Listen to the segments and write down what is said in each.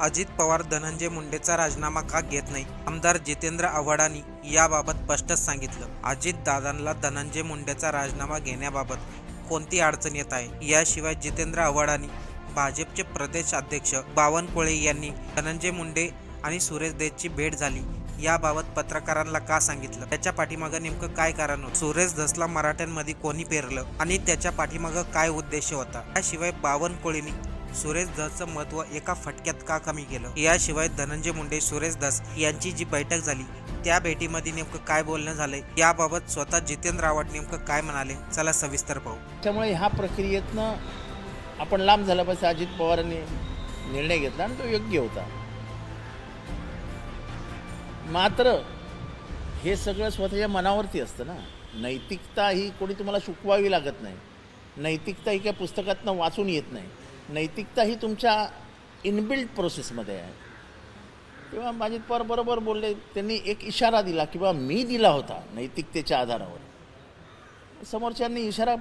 अजित पवार धनंजय मुंडेचा राजीनामा का घेत नाही? आमदार जितेंद्र आव्हाडांनी याबाबत स्पष्टच सांगितलं. अजित दादांना धनंजय मुंडेचा राजीनामा घेण्याबाबत कोणती अडचण येत आहे? याशिवाय जितेंद्र आव्हाडांनी भाजपचे प्रदेश अध्यक्ष बावनकुळे यांनी धनंजय मुंडे आणि सुरेश देशची भेट झाली याबाबत पत्रकारांना का सांगितलं? त्याच्या पाठीमागं नेमकं काय कारण होतं? सुरेश धसला मराठ्यांमध्ये कोणी पेरलं? आणि त्याच्या पाठीमागं काय उद्देश होता? याशिवाय बावनकुळेंनी सुरेश दसचं महत्त्व एका फटक्यात का कमी केलं? याशिवाय धनंजय मुंडे सुरेश दस यांची जी बैठक झाली त्या भेटीमध्ये नेमकं काय बोलणं झालंय? याबाबत स्वतः जितेंद्र रावत नेमकं काय म्हणाले? चला सविस्तर पाहू. त्यामुळे ह्या प्रक्रियेतनं आपण लांब झाला पाहिजे अजित पवारांनी निर्णय घेतला आणि तो योग्य होता. मात्र हे सगळं स्वतःच्या मनावरती असतं ना. नैतिकता ही कोणी तुम्हाला शिकवावी लागत नाही. नैतिकता ही काही पुस्तकातनं वाचून येत नाही. नैतिकता ही तुमच्या इनबिल्ट प्रोसेसमध्ये आहे. किंवा अजित पवार बरोबर बोलले त्यांनी एक इशारा दिला किंवा मी दिला होता नैतिकतेच्या आधारावर. समोरच्यांनी इशारा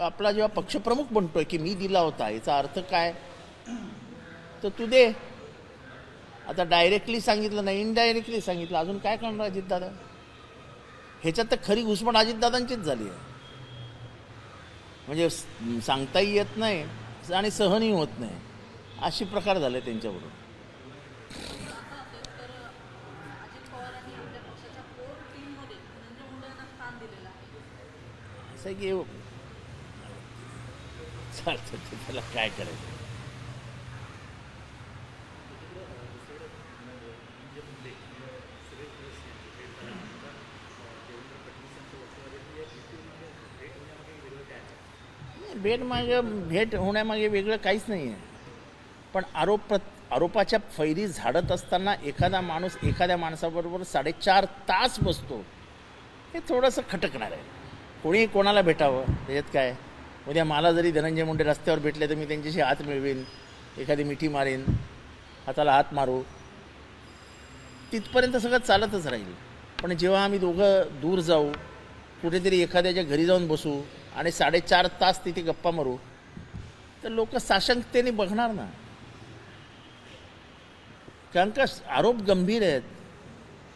आपला जेव्हा पक्षप्रमुख म्हणतोय की मी दिला होता याचा अर्थ काय? तर तू दे. आता डायरेक्टली सांगितलं नाही इनडायरेक्टली सांगितलं. अजून काय करणार अजितदादा? ह्याच्यात तर खरी घुसमट अजितदादांचीच झाली आहे. म्हणजे सांगताही येत नाही. आणि सहनही होत नाही. अशी प्रकार झाले त्यांच्याबरोबर असं की चालतं त्याला काय करायचं? भेट मागे भेट होण्यामागे वेगळं काहीच नाही आहे पण आरोप प्रत आरोपाच्या फैरी झाडत असताना एखादा माणूस एखाद्या माणसाबरोबर साडेचार तास बसतो हे थोडंसं खटकणार आहे. कोणी कोणाला भेटावं त्याच्यात काय? उद्या मला जरी धनंजय मुंडे रस्त्यावर भेटले तर मी त्यांच्याशी हात मिळवीन एखादी मिठी मारेन हाताला हात मारू. तिथपर्यंत सगळं चालतच राहील. पण जेव्हा आम्ही दोघं दूर जाऊ कुठेतरी एखाद्याच्या घरी जाऊन बसू आणि साडेचार तास तिथे गप्पा मारू तर लोक साशंकतेने बघणार ना. कारण का आरोप गंभीर आहेत.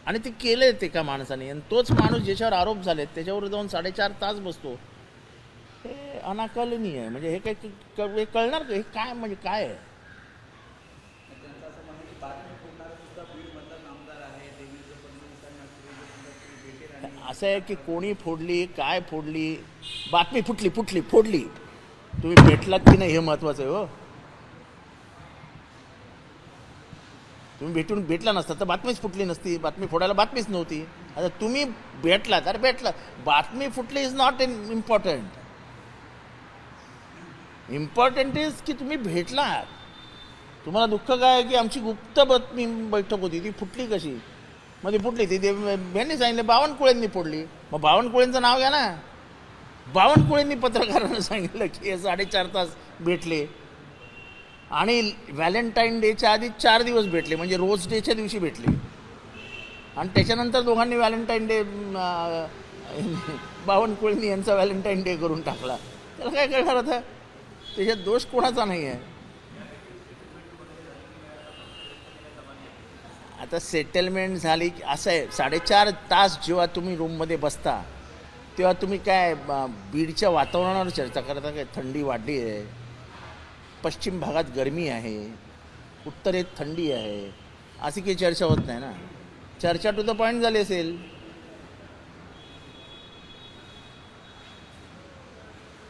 आणि ते केले आहेत एका माणसाने आणि तोच माणूस ज्याच्यावर आरोप झालेत त्याच्यावर जाऊन साडेचार तास बसतो. हे अनाकलनीय आहे. म्हणजे हे काही क- हे कळणार का? हे काय म्हणजे काय आहे? असं आहे की कोणी फोडली काय फोडली बातमी फुटली फुटली फोडली. तुम्ही भेटलात की नाही हे महत्वाचं आहे हो. तुम्ही भेटून भेटला नसता तर बातमीच फुटली नसती. बातमी फोडायला बातमीच नव्हती. आता तुम्ही भेटलात अरे भेटला. बातमी फुटली is not an important important is की तुम्ही भेटलात. तुम्हाला दुःख काय आहे की आमची गुप्त बातमी बैठक होती ती फुटली कशी? मग ती फुटली ती. ते यांनी सांगितलं बावनकुळेंनी फोडली. मग बावनकुळेंचं नाव घ्या ना. बावनकुळेंनी पत्रकारांना सांगितलं की हे साडेचार तास भेटले. आणि व्हॅलेंटाईन डेच्या आधी चार दिवस भेटले म्हणजे रोज डेच्या दिवशी भेटले. आणि त्याच्यानंतर दोघांनी व्हॅलेंटाईन डे बावनकुळेंनी यांचा व्हॅलेंटाईन डे करून टाकला. त्याला काय करणार आता? त्याच्यात दोष कोणाचा नाही आहे आता सेटलमेंट झाली की असं आहे साडेचार तास जेव्हा तुम्ही रूममध्ये बसता तेव्हा तुम्ही काय बीडच्या वातावरणावर चर्चा करता काय थंडी वाढली आहे पश्चिम भागात गरमी आहे उत्तरेत थंडी आहे अशी काही चर्चा होत नाही ना? चर्चा टू द पॉईंट झाली असेल.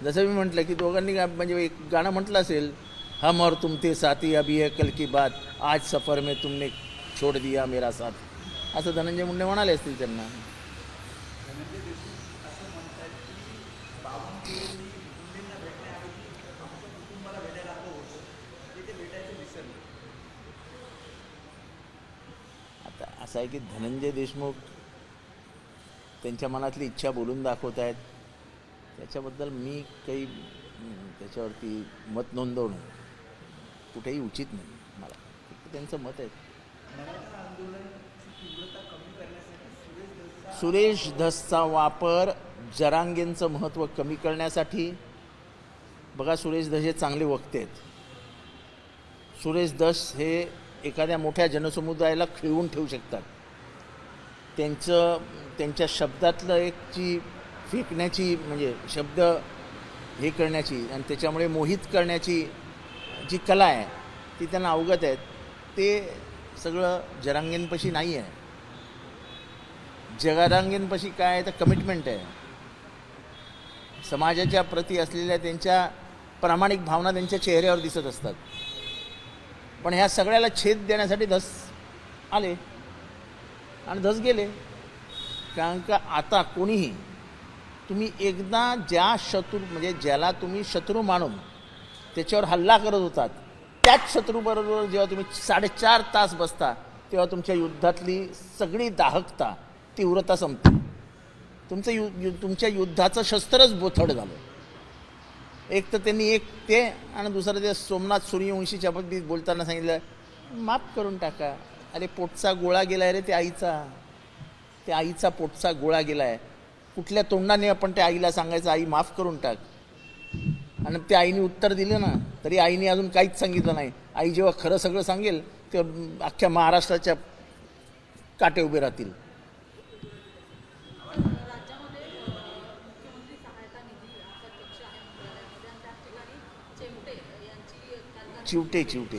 जसं मी म्हटलं की दोघांनी गा- म्हणजे एक गाणं म्हटलं असेल हम और तुम ते साथी अभी है कल की बात आज सफर में तुमने छोड़ दिया मेरा साथ. असं धनंजय मुंडे म्हणाले असतील त्यांना आता असं आहे की धनंजय देशमुख त्यांच्या मनातली इच्छा बोलून दाखवत आहेत. त्याच्याबद्दल मी काही त्याच्यावरती मत नोंदवणं कुठेही उचित नाही मला. त्यांचं मत आहे. सुरेश धसचा वापर जरांगेंचं महत्त्व कमी करण्यासाठी. बघा सुरेश धस हे चांगले वक्ते आहेत. सुरेश धस हे एखाद्या मोठ्या जनसमुदायाला खिळवून ठेवू शकतात. त्यांचं त्यांच्या शब्दातलं एक जी फेकण्याची म्हणजे शब्द हे करण्याची आणि त्याच्यामुळे मोहित करण्याची जी कला आहे ती त्यांना अवगत आहेत. ते सगळं जरांगेंपाशी नाही आहे. जगारांगेंपाशी काय आहे तर कमिटमेंट आहे. समाजाच्या प्रती असलेल्या त्यांच्या प्रामाणिक भावना त्यांच्या चेहऱ्यावर दिसत असतात. पण ह्या सगळ्याला छेद देण्यासाठी धस आले आणि धस गेले. कारण का आता कोणीही तुम्ही एकदा ज्या शत्रू म्हणजे ज्याला तुम्ही शत्रू मानून त्याच्यावर हल्ला करत होतात त्याच शत्रूबरोबर जेव्हा तुम्ही साडेचार तास बसता तेव्हा तुमच्या युद्धातली सगळी दाहकता तीव्रता संपते. तुमचं यु यु तुमच्या युद्धाचं शस्त्रच बोथड झालं. एक तर त्यांनी एक ते आणि दुसरं ते सोमनाथ सूर्यवंशीच्या बाबतीत बोलताना सांगितलं माफ करून टाका. अरे पोटचा गोळा गेलाय रे ते आईचा. त्या आईचा पोटचा गोळा गेलाय. कुठल्या तोंडाने आपण त्या आईला सांगायचं? आई माफ करून टाक. आणि त्या आईने उत्तर दिलं ना तरी आईने अजून काहीच सांगितलं नाही. आई जेव्हा खरं सगळं सांगेल तेव्हा अख्ख्या महाराष्ट्राच्या काटे उभे राहतील राज्यामध्ये अ, मुख्यमंत्री सहायता निधी असा कक्ष आहे मंत्रालयामध्ये आणि त्याच ठिकाणी चेमटे यांची काल चिवटे चिवटे त्याच्यानंतर काढण्यात आलं होतं जेव्हा देवेंद्र फडणवीस मुख्यमंत्री झाले आता नवीन एक जी आर आलेला आहे त्या अनुषंगाने मुख्यमंत्र्यांकरता उपमुख्यमंत्री यांचा एक वैद्यकीय कक्ष कक्ष असणार आहे कसं बघता की दोन दोन एक मुख्यमंत्र्यांच्या नावाने चिवटे चिवटे.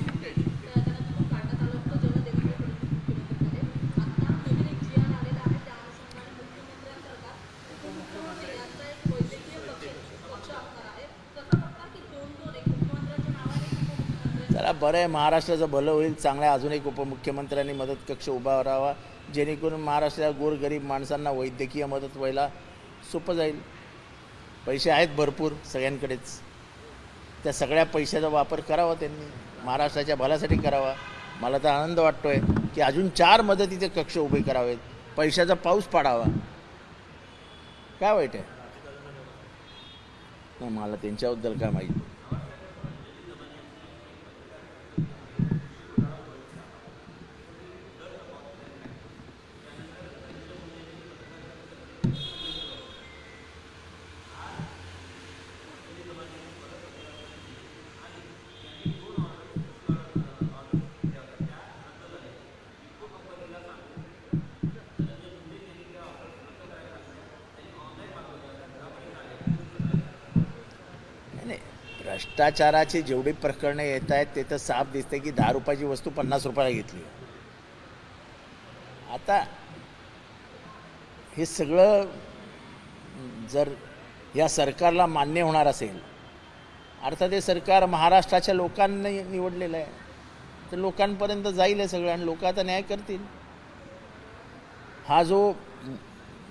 चला बरं आहे महाराष्ट्राचं भलं होईल चांगल्या अजून एक उपमुख्यमंत्र्यांनी मदत कक्ष उभा राहावा. जेणेकरून महाराष्ट्राच्या गोरगरीब माणसांना वैद्यकीय मदत व्हायला सोपं जाईल. पैसे आहेत भरपूर सगळ्यांकडेच. त्या सगळ्या पैशाचा वापर करावा त्यांनी महाराष्ट्राच्या भल्यासाठी करावा. मला तर आनंद वाटतोय की अजून चार मदतीचे कक्ष उभे करावेत. पैशाचा पाऊस पाडावा. काय वाईट आहे? नाही मला त्यांच्याबद्दल काय माहिती नाही, नाही भ्रष्टाचाराची जेवढी प्रकरणं येत आहेत ते तर साफ दिसते की दहा रुपयाची वस्तू पन्नास रुपयाला घेतली आता हे सगळं जर या सरकारला मान्य होणार असेल अर्थात हे सरकार महाराष्ट्राच्या लोकांनी निवडलेलं आहे तर लोकांपर्यंत जाईल हे सगळं आणि लोक आता न्याय करतील. हा जो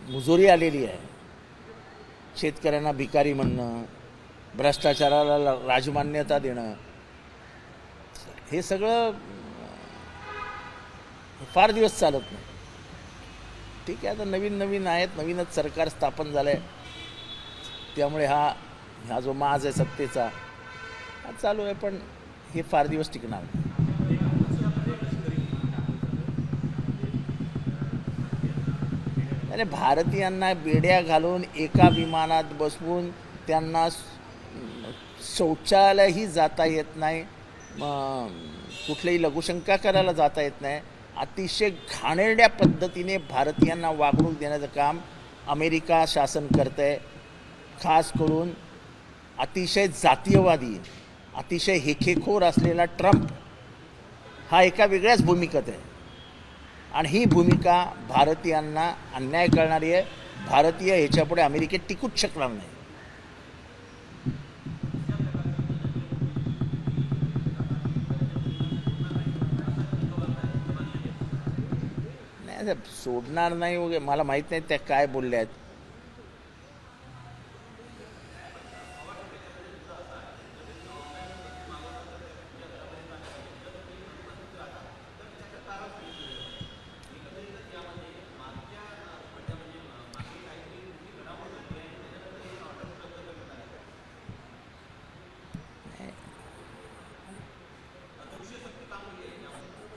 मुजोरी आलेली आहे शेतकऱ्यांना भिकारी म्हणणं भ्रष्टाचाराला राजमान्यता देणं. हे सगळं फार दिवस चालत नाही. ठीक आहे आता नवीन नवीन आहेत नवीनच सरकार स्थापन झालं आहे त्यामुळे हा हा जो माज आहे सत्तेचा हा चालू आहे पण हे फार दिवस टिकणार नाही. अरे भारतीयांना बेड्या घालून एका विमानात बसवून त्यांना शौचालयही जाता येत नाही. कुठल्याही लघुशंका करायला जाता येत नाही. अतिशय घाणेरड्या पद्धतीने भारतीयांना वागणूक देण्याचं काम अमेरिका शासन करतं आहे खास करून अतिशय जातीयवादी अतिशय हेखेखोर असलेला ट्रम्प हा एका वेगळ्याच भूमिकेत आहे. आणि ही भूमिका भारतीयांना अन्याय करणारी आहे. भारतीय ह्याच्यापुढे अमेरिकेत टिकूच शकणार नाही. नाही सोडणार नाही वगैरे. मला माहीत नाही त्या काय बोलल्या आहेत.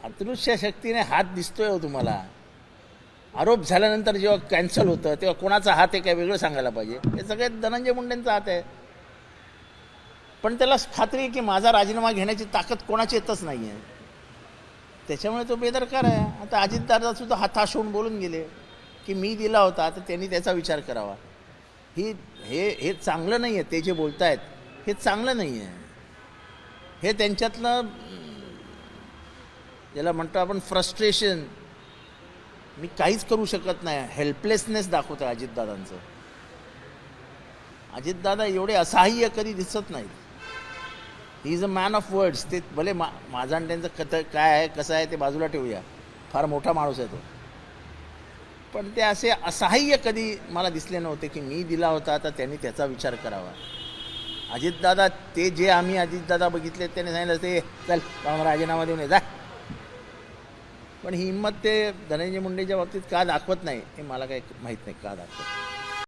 अदृश्य शक्तीने हात दिसतोय हो तुम्हाला. आरोप झाल्यानंतर जेव्हा कॅन्सल होतं तेव्हा कोणाचा हात आहे काय वेगळं सांगायला पाहिजे? हे सगळे धनंजय मुंडेंचा हात आहे. पण त्याला खात्री आहे की माझा राजीनामा घेण्याची ताकद कोणाची येतच नाही आहे त्याच्यामुळे तो बेदरकार आहे. आता अजित दादासुद्धा हाताश होऊन बोलून गेले की मी दिला होता तर त्यांनी त्याचा विचार करावा. ही हे हे चांगलं नाही आहे ते जे बोलत आहेत हे चांगलं नाही आहे हे त्यांच्यातलं ज्याला म्हणतो आपण फ्रस्ट्रेशन मी काहीच करू शकत नाही. हेल्पलेसनेस दाखवतं अजितदादांचं. अजितदादा एवढे असहाय्य कधी दिसत नाहीत. He is a man of words ते भले मा माझा आणि त्यांचं कथ काय आहे कसं आहे ते बाजूला ठेवूया. फार मोठा माणूस आहे तो. पण ते असे असहाय्य कधी मला दिसले नव्हते की मी दिला होता तर त्यांनी त्याचा विचार करावा. अजितदादा ते जे आम्ही अजितदादा बघितले त्याने सांगितलं ते चल राजीनामा देऊन ये जा. पण ही हिंमत ते धनंजय मुंडेच्या बाबतीत का दाखवत नाही हे मला काही माहीत नाही का दाखवत.